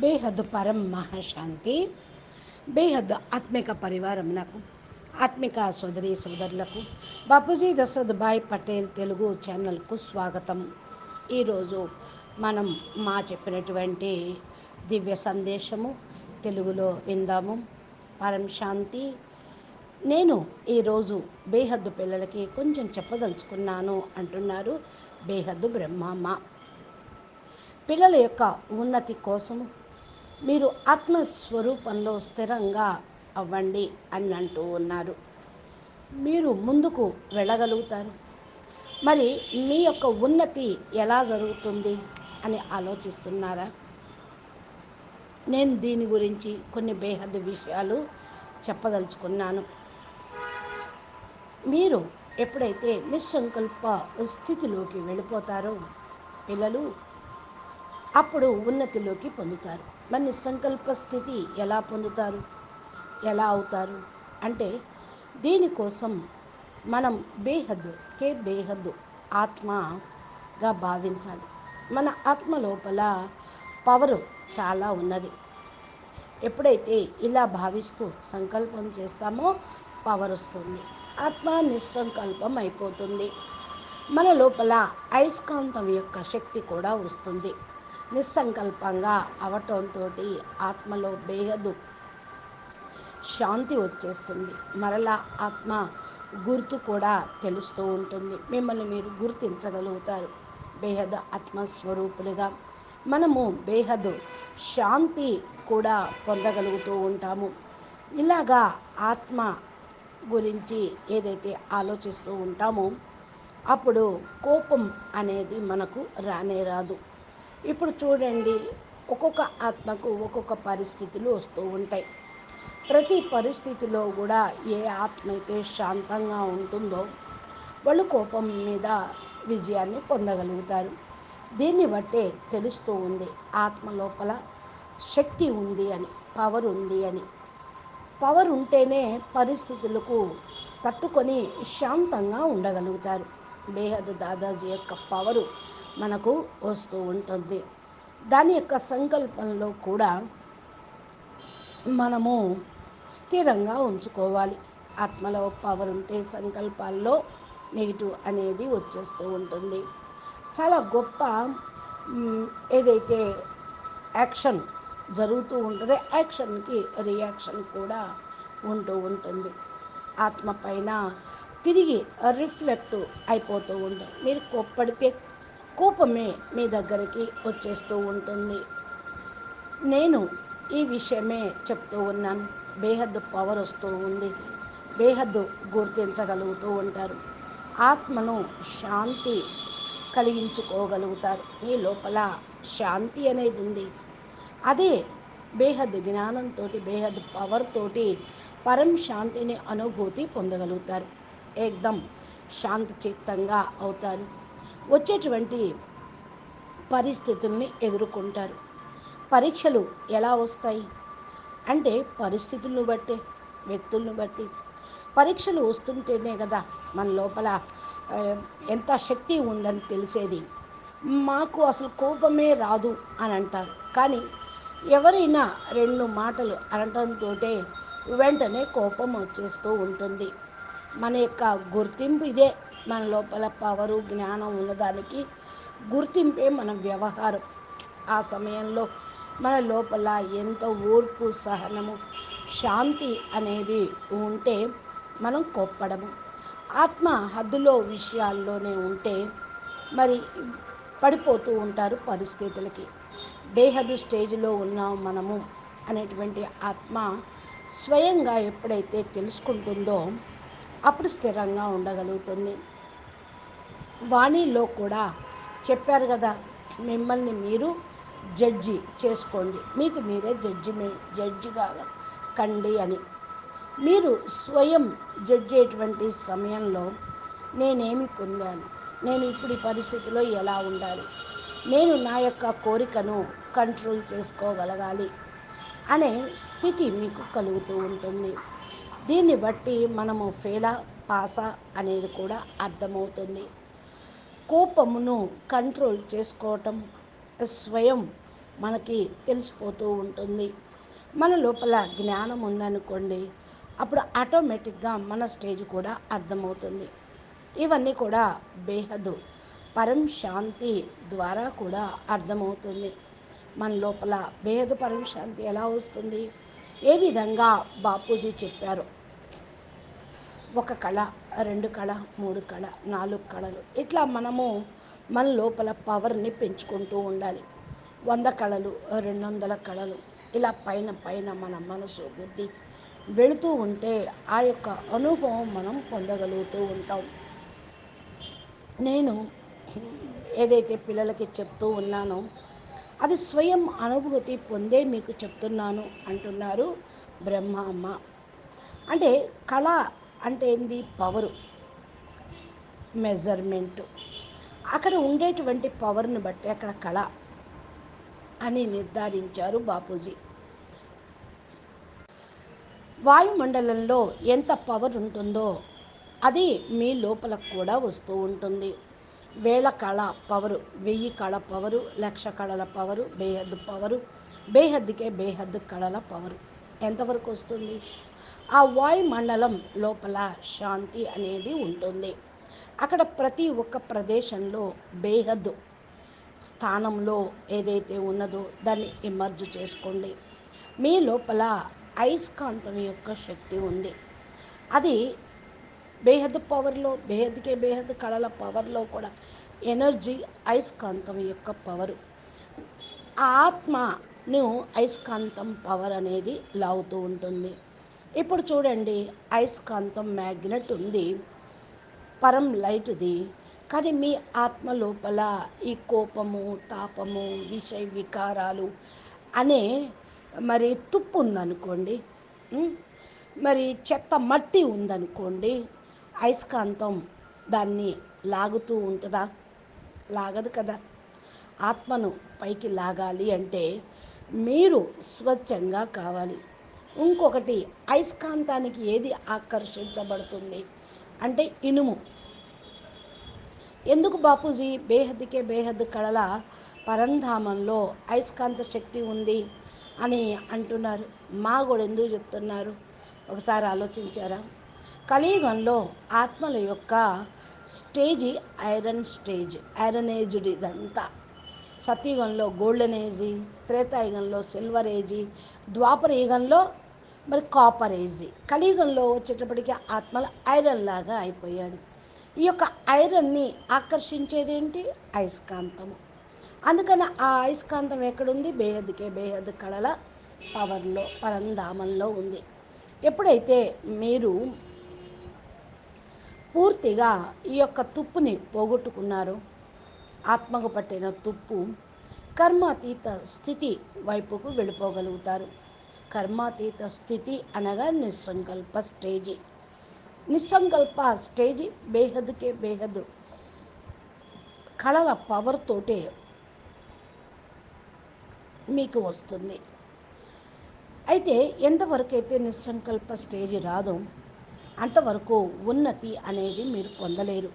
బేహద్ పరం మహాశాంతి బేహద్ ఆత్మిక పరివారమునకు ఆత్మిక సోదరి సోదరులకు బాపూజీ దశరథ్ భాయ్ పటేల్ తెలుగు ఛానల్కు స్వాగతం. ఈరోజు మనం మా చెప్పినటువంటి దివ్య సందేశము తెలుగులో విందాము. పరం శాంతి. నేను ఈరోజు బేహద్దు పిల్లలకి కొంచెం చెప్పదలుచుకున్నాను అంటున్నారు బేహద్దు బ్రహ్మమ్మ. పిల్లల యొక్క ఉన్నతి కోసము మీరు ఆత్మస్వరూపంలో స్థిరంగా అవ్వండి అని అంటూ ఉన్నారు. మీరు ముందుకు వెళ్ళగలుగుతారు. మరి మీ యొక్క ఉన్నతి ఎలా జరుగుతుంది అని ఆలోచిస్తున్నారా? నేను దీని గురించి కొన్ని బేహద్దు విషయాలు చెప్పదలుచుకున్నాను. మీరు ఎప్పుడైతే నిస్సంకల్ప స్థితిలోకి వెళ్ళిపోతారో పిల్లలు అప్పుడు ఉన్నతిలోకి పొందుతారు. మరి నిస్సంకల్ప స్థితి ఎలా పొందుతారు? ఎలా అవుతారు? అంటే దీనికోసం మనం బేహద్దు కే బేహద్దు ఆత్మగా భావించాలి. మన ఆత్మ లోపల పవరు చాలా ఉన్నది. ఎప్పుడైతే ఇలా భావిస్తూ సంకల్పం చేస్తామో పవర్ వస్తుంది. ఆత్మ నిస్సంకల్పం అయిపోతుంది. మన లోపల అయస్కాంతం యొక్క శక్తి కూడా వస్తుంది. నిస్సంకల్పంగా అవటంతో ఆత్మలో బేహదు శాంతి వచ్చేస్తుంది. మరలా ఆత్మ గుర్తు కూడా తెలుస్తూ ఉంటుంది. మిమ్మల్ని మీరు గుర్తించగలుగుతారు. బేహద్ ఆత్మస్వరూపులుగా మనము బేహద్ శాంతి కూడా పొందగలుగుతూ ఉంటాము. ఇలాగా ఆత్మ గురించి ఏదైతే ఆలోచిస్తూ ఉంటామో అప్పుడు కోపం అనేది మనకు రానే రాదు. ఇప్పుడు చూడండి ఒక్కొక్క ఆత్మకు ఒక్కొక్క పరిస్థితులు వస్తూ ఉంటాయి. ప్రతి పరిస్థితిలో కూడా ఏ ఆత్మ అయితే శాంతంగా ఉంటుందో వాళ్ళు కోపం మీద విజయాన్ని పొందగలుగుతారు. దీన్ని బట్టే తెలుస్తూ ఉంది ఆత్మ లోపల శక్తి ఉంది అని పవర్ ఉంది అని. పవర్ ఉంటేనే పరిస్థితులకు తట్టుకొని శాంతంగా ఉండగలుగుతారు. బేహద్ దాదాజీ యొక్క పవరు మనకు వస్తూ ఉంటుంది. దాని యొక్క సంకల్పంలో కూడా మనము స్థిరంగా ఉంచుకోవాలి. ఆత్మలో పవర్ ఉంటే సంకల్పాల్లో నెగిటివ్ అనేది వచ్చేస్తూ ఉంటుంది. చాలా గొప్ప ఏదైతే యాక్షన్ జరుగుతూ ఉంటుందో యాక్షన్కి రియాక్షన్ కూడా ఉంటూ ఉంటుంది. ఆత్మ పైన తిరిగి రిఫ్లెక్ట్ అయిపోతూ ఉంటుంది. మీరు కోప్పడితే కోపమే మీ దగ్గరికి వచ్చేస్తూ ఉంటుంది. నేను ఈ విషయమే చెప్తూ ఉన్నాను. బేహద్దు పవర్ వస్తూ ఉంది. బేహద్దు గుర్తించగలుగుతూ ఉంటారు. ఆత్మను శాంతి కలిగించుకోగలుగుతారు. మీ లోపల శాంతి అనేది ఉంది. అదే బేహద్ జ్ఞానంతో బేహద్ పవర్ తోటి పరం శాంతిని అనుభూతి పొందగలుగుతారు. ఏకదం శాంతి చిత్తంగా అవుతారు. వచ్చేటువంటి పరిస్థితుల్ని ఎదుర్కొంటారు. పరీక్షలు ఎలా వస్తాయి? అంటే పరిస్థితులను బట్టి వ్యక్తులను బట్టి. పరీక్షలు వస్తుంటేనే కదా మన లోపల ఎంత శక్తి ఉందని తెలిసేది. మాకు అసలు కోపమే రాదు అని అంటారు. కానీ ఎవరైనా రెండు మాటలు అనటంతో వెంటనే కోపం వచ్చేస్తూ ఉంటుంది. మన యొక్క గుర్తింపు ఇదే. మన లోపల పవరు జ్ఞానం ఉన్నదానికి గుర్తింపే మన వ్యవహారం. ఆ సమయంలో మన లోపల ఎంత ఓర్పు సహనము శాంతి అనేది ఉంటే మనం కోప్పడము. ఆత్మ హద్దులో విషయాల్లోనే ఉంటే మరి పడిపోతూ ఉంటారు పరిస్థితులకి. బేహద్ స్టేజ్లో ఉన్నాం మనము అనేటువంటి ఆత్మ స్వయంగా ఎప్పుడైతే తెలుసుకుంటుందో అప్పుడు స్థిరంగా ఉండగలుగుతుంది. వాణిలో కూడా చెప్పారు కదా మిమ్మల్ని మీరు జడ్జి చేసుకోండి. మీకు మీరే జడ్జి జడ్జిగా కండి అని. మీరు స్వయం జడ్జి అయ్యేటువంటి సమయంలో నేనేమి పొందాను? నేను ఇప్పుడు ఈ పరిస్థితిలో ఎలా ఉండాలి? నేను నా యొక్క కోరికను కంట్రోల్ చేసుకోగలగాలి అనే స్థితి మీకు కలుగుతూ ఉంటుంది. దీన్ని బట్టి మనము ఫెయిలా పాసా అనేది కూడా అర్థమవుతుంది. కోపమును కంట్రోల్ చేసుకోవటం స్వయం మనకి తెలిసిపోతూ ఉంటుంది. మన లోపల జ్ఞానం ఉందనుకోండి అప్పుడు ఆటోమేటిక్గా మన స్టేజ్ కూడా అర్థమవుతుంది. ఇవన్నీ కూడా బేహదు పరం శాంతి ద్వారా కూడా అర్థమవుతుంది. మన లోపల బేహదు పరం శాంతి ఎలా వస్తుంది? ఏ విధంగా బాపూజీ చెప్పారు? ఒక కళ రెండు కళ మూడు కళ నాలుగు కళలు. ఇట్లా మనము మన లోపల పవర్ని పెంచుకుంటూ ఉండాలి. వంద కళలు రెండు వందల కళలు. ఇలా పైన పైన మన మనసు బుద్ధి వెళుతూ ఉంటే ఆ యొక్క అనుభవం మనం పొందగలుగుతూ ఉంటాం. నేను ఏదైతే పిల్లలకి చెప్తూ ఉన్నానో అది స్వయం అనుభూతి పొందే మీకు చెప్తున్నాను అంటున్నారు బ్రహ్మ అమ్మ. అంటే కళ అంటే ఏంది? పవరు. మెజర్మెంట్. అక్కడ ఉండేటువంటి పవర్ని బట్టి అక్కడ కళ అని నిర్ధారించారు బాపూజీ. వాయుమండలంలో ఎంత పవర్ ఉంటుందో అది మీ లోపల కూడా వస్తూ ఉంటుంది. వేల కళ పవరు వెయ్యి కళ పవరు లక్ష కళల పవరు బేహద్దు పవరు బేహద్దుకే బేహద్దు కళల పవరు. ఎంతవరకు వస్తుంది? ఆ వాయుమండలం లోపల శాంతి అనేది ఉంటుంది. అక్కడ ప్రతి ఒక్క ప్రదేశంలో బేహద్దు స్థానంలో ఏదైతే ఉన్నదో దాన్ని ఎమర్జ్ చేసుకోండి. మీ లోపల అయస్కాంతం యొక్క శక్తి ఉంది. అది బేహద్ పవర్లో బేహద్కే బేహద్ కళల పవర్లో కూడా ఎనర్జీ అయస్కాంతం యొక్క పవరు. ఆత్మను అయస్కాంతం పవర్ అనేది లాగుతూ ఉంటుంది. ఇప్పుడు చూడండి అయస్కాంతం మ్యాగ్నెట్ ఉంది. పరం లైట్ది. కానీ మీ ఆత్మ లోపల ఈ కోపము తాపము విషయ వికారాలు అనే మరి తుప్పు ఉందనుకోండి మరి చెత్త మట్టి ఉందనుకోండి అయస్కాంతం దాన్ని లాగుతూ ఉంటుందా? లాగదు కదా. ఆత్మను పైకి లాగాలి అంటే మీరు స్వచ్ఛంగా కావాలి. ఇంకొకటి అయస్కాంతానికి ఏది ఆకర్షించబడుతుంది? అంటే ఇనుము. ఎందుకు బాపూజీ? బేహద్కే బేహద్ కళల పరంధామంలో అయస్కాంత శక్తి ఉంది అని అంటున్నారు. మా కూడా ఎందుకు చెప్తున్నారు? ఒకసారి ఆలోచించారా? కలియుగంలో ఆత్మల యొక్క stage iron stage iron aged ఇదంతా. సతయుగంలో గోల్డెన్ ఏజీ త్రేతాయుగంలో సిల్వర్ ఏజీ ద్వాపర యుగంలో మరి కాపర్ ఏజీ. కలియుగంలో వచ్చేటప్పటికి ఆత్మల ఐరన్ లాగా అయిపోయాడు. ఈ యొక్క ఐరన్ని ఆకర్షించేదేంటి అయస్కాంతము. అందుకని ఆ అయస్కాంతం ఎక్కడుంది? బేహద్కే బేహద్ కళల పవర్లో పరంధామంలో ఉంది. ఎప్పుడైతే మీరు పూర్తిగా ఈ యొక్క తుప్పుని పోగొట్టుకున్నారో ఆత్మకు పట్టిన తుప్పు కర్మాతీత స్థితి వైపుకు వెళ్ళిపోగలుగుతారు. కర్మాతీత స్థితి అనగా నిస్సంకల్ప స్టేజీ. నిస్సంకల్ప స్టేజీ బేహద్కే బేహద్. కళల పవర్ తోటే మీకు వస్తుంది. అయితే ఎంతవరకు అయితే నిస్సంకల్ప స్టేజ్ రాదో అంతవరకు ఉన్నతి అనేది మీరు పొందలేరు.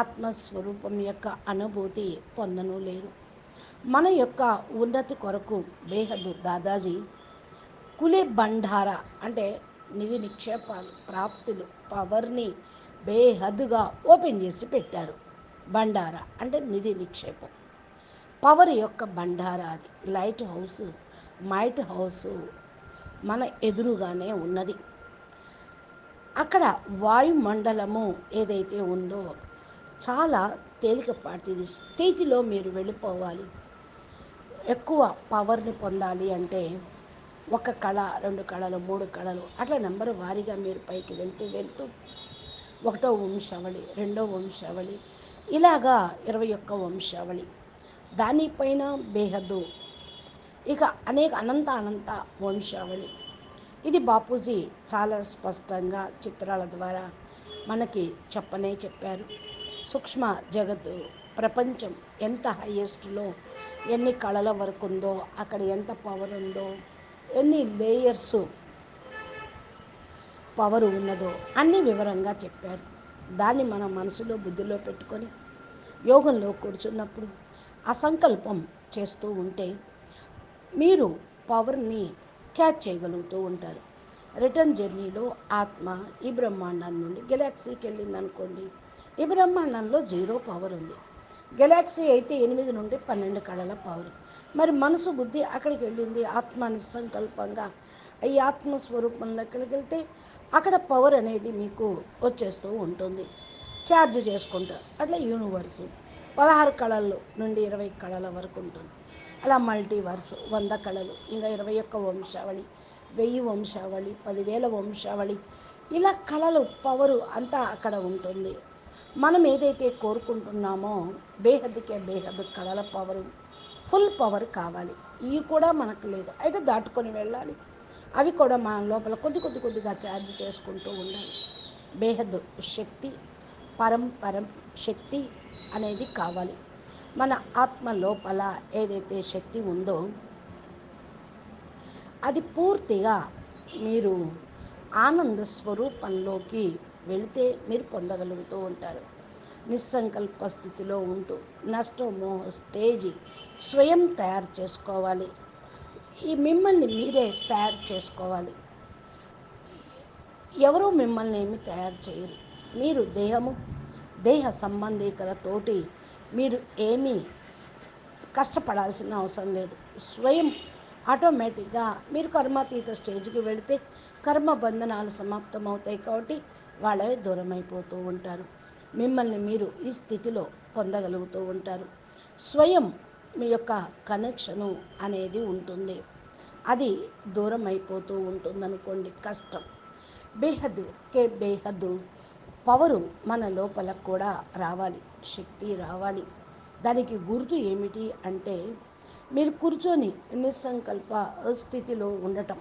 ఆత్మస్వరూపం యొక్క అనుభూతి పొందను లేరు. మన యొక్క ఉన్నతి కొరకు బేహద్దు దాదాజీ కులే బండారా అంటే నిధి నిక్షేపాలు ప్రాప్తులు పవర్ని బేహద్దుగా ఓపెన్ చేసి పెట్టారు. బండారా అంటే నిధి నిక్షేపం. పవర్ యొక్క బండారా అది. లైట్ హౌస్ మైట్ హౌస్ మన ఎదురుగానే ఉన్నది. అక్కడ వాయుమండలము ఏదైతే ఉందో చాలా తేలికపాటిది. స్థితిలో మీరు వెళ్ళిపోవాలి. ఎక్కువ పవర్ని పొందాలి అంటే ఒక కళ రెండు కళలు మూడు కళలు. అట్లా నెంబర్ వారీగా మీరు పైకి వెళ్తూ వెళ్తూ. ఒకటో వంశావళి రెండో వంశావళి ఇలాగా ఇరవై ఒక్క వంశావళి దానిపైన బేహద్దు. ఇక అనేక అనంత అనంత వంశావళి ఇది బాపూజీ చాలా స్పష్టంగా చిత్రాల ద్వారా మనకి చెప్పనే చెప్పారు. సూక్ష్మ జగత్తు ప్రపంచం ఎంత హయ్యెస్ట్లో ఎన్ని కళల వరకు ఉందో అక్కడ ఎంత పవర్ ఉందో ఎన్ని లేయర్స్ పవర్ ఉన్నదో అన్ని వివరంగా చెప్పారు. దాన్ని మన మనసులో బుద్ధిలో పెట్టుకొని యోగంలో కూర్చున్నప్పుడు ఆ సంకల్పం చేస్తూ ఉంటే మీరు పవర్ని క్యాచ్ చేయగలుగుతూ ఉంటారు. రిటర్న్ జర్నీలో ఆత్మ ఈ బ్రహ్మాండం నుండి గెలాక్సీకి వెళ్ళిందనుకోండి ఈ బ్రహ్మాండంలో జీరో పవర్ ఉంది. గెలాక్సీ అయితే ఎనిమిది నుండి పన్నెండు కళల పవర్. మరి మనసు బుద్ధి అక్కడికి వెళ్ళింది ఆత్మ నిస్సంకల్పంగా. ఈ ఆత్మస్వరూపంలో ఎక్కడికి వెళ్తే అక్కడ పవర్ అనేది మీకు వచ్చేస్తూ ఉంటుంది. ఛార్జ్ చేసుకుంటారు అట్లా యూనివర్సు పదహారు కళలు నుండి ఇరవై కళల వరకు ఉంటుంది. అలా మల్టీవర్స్ వంద కళలు ఇంకా ఇరవై ఒక్క వంశావళి వెయ్యి వంశావళి పదివేల వంశావళి ఇలా కళలు పవరు అంతా అక్కడ ఉంటుంది. మనం ఏదైతే కోరుకుంటున్నామో బేహద్కే బేహద్ కళల పవరు ఫుల్ పవర్ కావాలి. ఇవి కూడా మనకు లేదు. అయితే దాటుకొని వెళ్ళాలి. అవి కూడా మన లోపల కొద్ది కొద్ది కొద్దిగా ఛార్జ్ చేసుకుంటూ ఉండాలి. బేహద్ శక్తి పరం పరం శక్తి అనేది కావాలి. మన ఆత్మ లోపల ఏదైతే శక్తి ఉందో అది పూర్తిగా మీరు ఆనంద స్వరూపంలోకి వెళితే మీరు పొందగలుగుతూ ఉంటారు. నిస్సంకల్ప స్థితిలో ఉంటూ నష్టమోహ స్టేజీ స్వయం తయారు చేసుకోవాలి. ఈ మిమ్మల్ని మీరే తయారు చేసుకోవాలి. ఎవరు మిమ్మల్ని ఏమి తయారు చేయరు. మీరు దేహము దేహ సంబంధికలతోటి మీరు ఏమీ కష్టపడాల్సిన అవసరం లేదు. స్వయం ఆటోమేటిక్గా మీరు కర్మాతీత స్టేజ్కి వెళితే కర్మ బంధనాలు సమాప్తమవుతాయి కాబట్టి వాళ్ళే దూరం అయిపోతూ ఉంటారు. మిమ్మల్ని మీరు ఈ స్థితిలో పొందగలుగుతూ ఉంటారు. స్వయం మీ యొక్క కనెక్షను అనేది ఉంటుంది. అది దూరం అయిపోతూ ఉంటుందనుకోండి కష్టం. బేహద్ కే బేహద్దు. పవరు మన లోపల కూడా రావాలి శక్తి రావాలి. దానికి గుర్తు ఏమిటి అంటే మీరు కూర్చొని నిస్సంకల్ప స్థితిలో ఉండటం.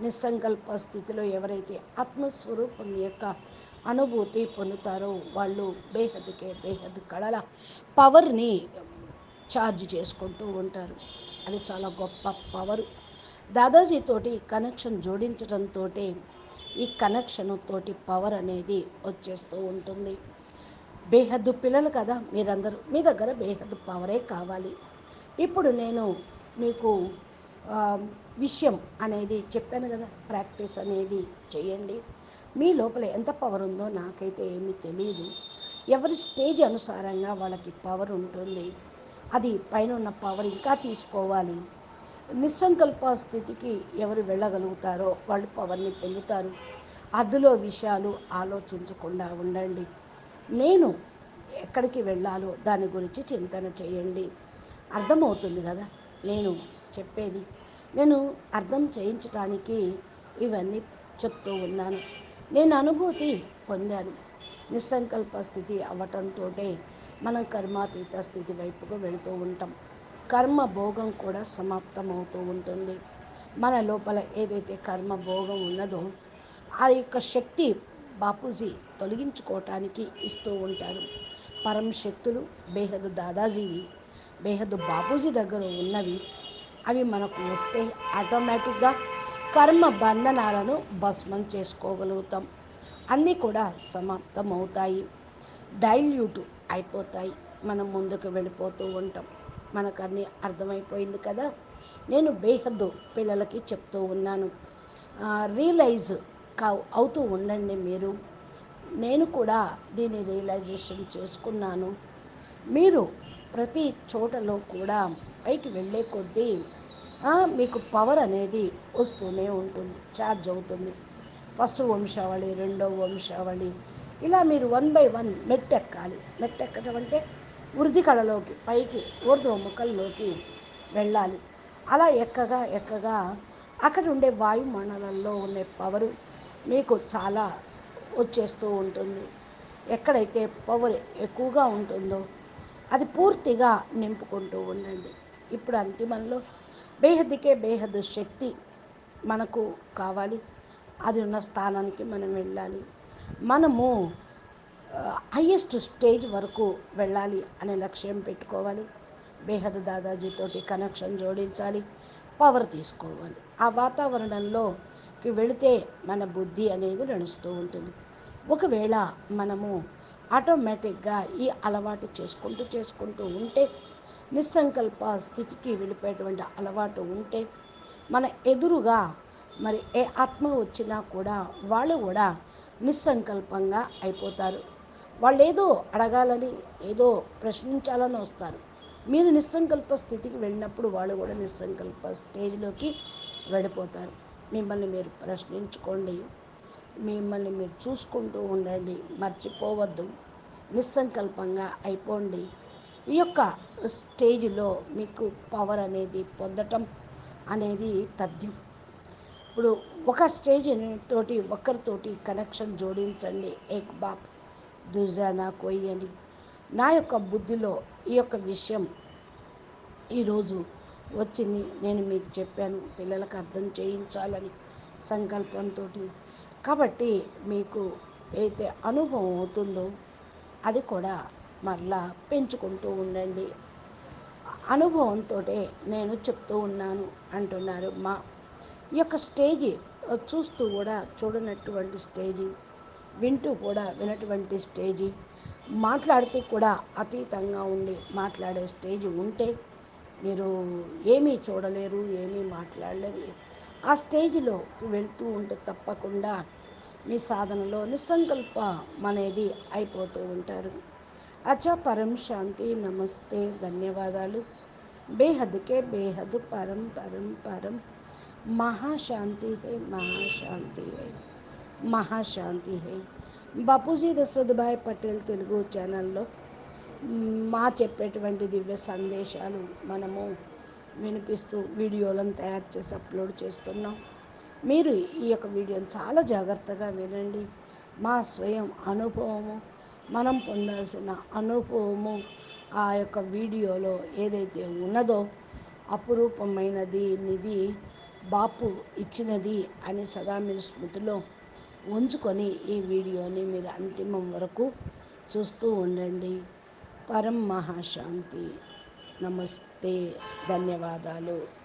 నిస్సంకల్ప స్థితిలో ఎవరైతే ఆత్మస్వరూపం యొక్క అనుభూతి పొందుతారో వాళ్ళు బేహద్కే బేహద్ కళల పవర్ని ఛార్జ్ చేసుకుంటూ ఉంటారు. అది చాలా గొప్ప పవరు. దాదాజీతోటి కనెక్షన్ జోడించడంతో ఈ కనెక్షన్ తోటి పవర్ అనేది వచ్చేస్తూ ఉంటుంది. బేహద్దు పిల్లలు కదా మీరందరూ. మీ దగ్గర బేహద్దు పవరే కావాలి. ఇప్పుడు నేను మీకు విషయం అనేది చెప్పాను కదా. ప్రాక్టీస్ అనేది చేయండి. మీ లోపల ఎంత పవర్ ఉందో నాకైతే ఏమీ తెలియదు ఎవరి స్టేజ్ అనుసారంగా వాళ్ళకి పవర్ ఉంటుంది. అది పైన ఉన్న పవర్ ఇంకా తీసుకోవాలి. నిస్సంకల్ప స్థితికి ఎవరు వెళ్ళగలుగుతారో వాళ్ళు పవర్ని పొందుతారు. అందులో విషయాలు ఆలోచించకుండా ఉండండి. నేను ఎక్కడికి వెళ్ళాలో దాని గురించి చింతన చేయండి. అర్థమవుతుంది కదా? నేను చెప్పేది. నేను అర్థం చేయించడానికి ఇవన్నీ చెప్తూ ఉన్నాను. నేను అనుభూతి పొందాను. నిస్సంకల్ప స్థితి అవటంతో మనం కర్మాతీత స్థితి వైపుకు వెళుతూ ఉంటాం. కర్మ భోగం కూడా సమాప్తం అవుతూ ఉంటుంది. మన లోపల ఏదైతే కర్మ భోగం ఉన్నదో ఆ యొక్క శక్తి బాపూజీ తొలగించుకోవటానికి ఇస్తూ ఉంటారు. పరం శక్తులు బేహదు దాదాజీవి బేహదు బాపూజీ దగ్గర ఉన్నవి అవి మనకు వస్తే ఆటోమేటిక్గా కర్మ బంధనాలను భస్మం చేసుకోగలుగుతాం. అన్నీ కూడా సమాప్తం అవుతాయి డైల్యూట్ అయిపోతాయి. మనం ముందుకు వెళ్ళిపోతూ ఉంటాం. మనకు అన్నీ అర్థమైపోయింది కదా? నేను బేహద్దు పిల్లలకి చెప్తూ ఉన్నాను. రియలైజ్ కావు అవుతూ ఉండండి మీరు. నేను కూడా దీన్ని రియలైజేషన్ చేసుకున్నాను. మీరు ప్రతి చోటలో కూడా పైకి వెళ్ళే కొద్దీ మీకు పవర్ అనేది వస్తూనే ఉంటుంది ఛార్జ్ అవుతుంది. ఫస్ట్ వంశావళి రెండో వంశావళి ఇలా మీరు వన్ బై వన్ మెట్టెక్కాలి. మెట్టెక్కడం అంటే వృద్ధి కళలోకి పైకి ఊర్ధ్వముఖంలోకి వెళ్ళాలి. అలా ఎక్కగా ఎక్కగా అక్కడ ఉండే వాయుమండలంలో ఉండే పవరు మీకు చాలా వచ్చేస్తూ ఉంటుంది. ఎక్కడైతే పవర్ ఎక్కువగా ఉంటుందో అది పూర్తిగా నింపుకుంటూ ఉండండి. ఇప్పుడు అంతిమంలో బేహద్దికే బేహద్దు శక్తి మనకు కావాలి. అది ఉన్న స్థానానికి మనం వెళ్ళాలి. మనము హయ్యెస్ట్ స్టేజ్ వరకు వెళ్ళాలి అనే లక్ష్యం పెట్టుకోవాలి. బేహద్ దాదాజీతోటి కనెక్షన్ జోడించాలి. పవర్ తీసుకోవాలి. ఆ వాతావరణంలోకి వెళితే మన బుద్ధి అనేది నడుస్తూ ఉంటుంది. ఒకవేళ మనము ఆటోమేటిక్గా ఈ అలవాటు చేసుకుంటూ చేసుకుంటూ ఉంటే నిస్సంకల్ప స్థితికి వెళ్ళిపోయేటువంటి అలవాటు ఉంటే మన ఎదురుగా మరి ఏ ఆత్మ వచ్చినా కూడా వాళ్ళు కూడా నిస్సంకల్పంగా అయిపోతారు. వాళ్ళు ఏదో అడగాలని ఏదో ప్రశ్నించాలని వస్తారు. మీరు నిస్సంకల్ప స్థితికి వెళ్ళినప్పుడు వాళ్ళు కూడా నిస్సంకల్ప స్టేజ్లోకి వెళ్ళిపోతారు. మిమ్మల్ని మీరు ప్రశ్నించుకోండి. మిమ్మల్ని మీరు చూసుకుంటూ ఉండండి. మర్చిపోవద్దు. నిస్సంకల్పంగా అయిపోండి. ఈ యొక్క స్టేజ్లో మీకు పవర్ అనేది పొందటం అనేది తథ్యం. ఇప్పుడు ఒక స్టేజ్ తోటి ఒకరితోటి కనెక్షన్ జోడించండి. ఏక్ బాప్ దుజానా కొయ్యి అని. నా యొక్క బుద్ధిలో ఈ యొక్క విషయం ఈరోజు వచ్చింది. నేను మీకు చెప్పాను పిల్లలకు అర్థం చేయించాలని సంకల్పంతో కాబట్టి మీకు అయితే అనుభవం అవుతుందో అది కూడా మరలా పెంచుకుంటూ ఉండండి. అనుభవంతో నేను చెప్తూ ఉన్నాను అంటున్నారు మా. ఈ యొక్క స్టేజీ చూస్తూ కూడా చూడనటువంటి స్టేజీ వింటూ కూడా వినటువంటి స్టేజీ మాట్లాడుతూ కూడా అతీతంగా ఉండి మాట్లాడే స్టేజ్ ఉంటే మీరు ఏమీ చూడలేరు ఏమీ మాట్లాడలేరు ఆ స్టేజ్లో వెళ్తూ ఉంటే తప్పకుండా మీ సాధనలో నిస్సంకల్పం అనేది అయిపోతూ ఉంటారు. అచ్చా పరం శాంతి నమస్తే ధన్యవాదాలు. బేహద్కే బేహద్ పరం పరం పరం. మహాశాంతి హే మహాశాంతి హే మహాశాంతి హే. బాపూజీ దశరథభాయ్ పటేల్ తెలుగు ఛానల్లో మా చెప్పేటువంటి దివ్య సందేశాలు మనము వినిపిస్తూ వీడియోలను తయారు చేసి అప్లోడ్ చేస్తున్నాం. మీరు ఈ యొక్క వీడియోని చాలా జాగ్రత్తగా వినండి. మా స్వయం అనుభవము మనం పొందాల్సిన అనుభవము ఆ యొక్క వీడియోలో ఏదైతే ఉన్నదో అపురూపమైనది నిధి బాపు ఇచ్చినది అని సదా మీరు స్మృతిలో ఉంచుకొని ఈ వీడియోని మీరు అంతిమం వరకు చూస్తూ ఉండండి. పరం మహాశాంతి. నమస్తే. ధన్యవాదాలు.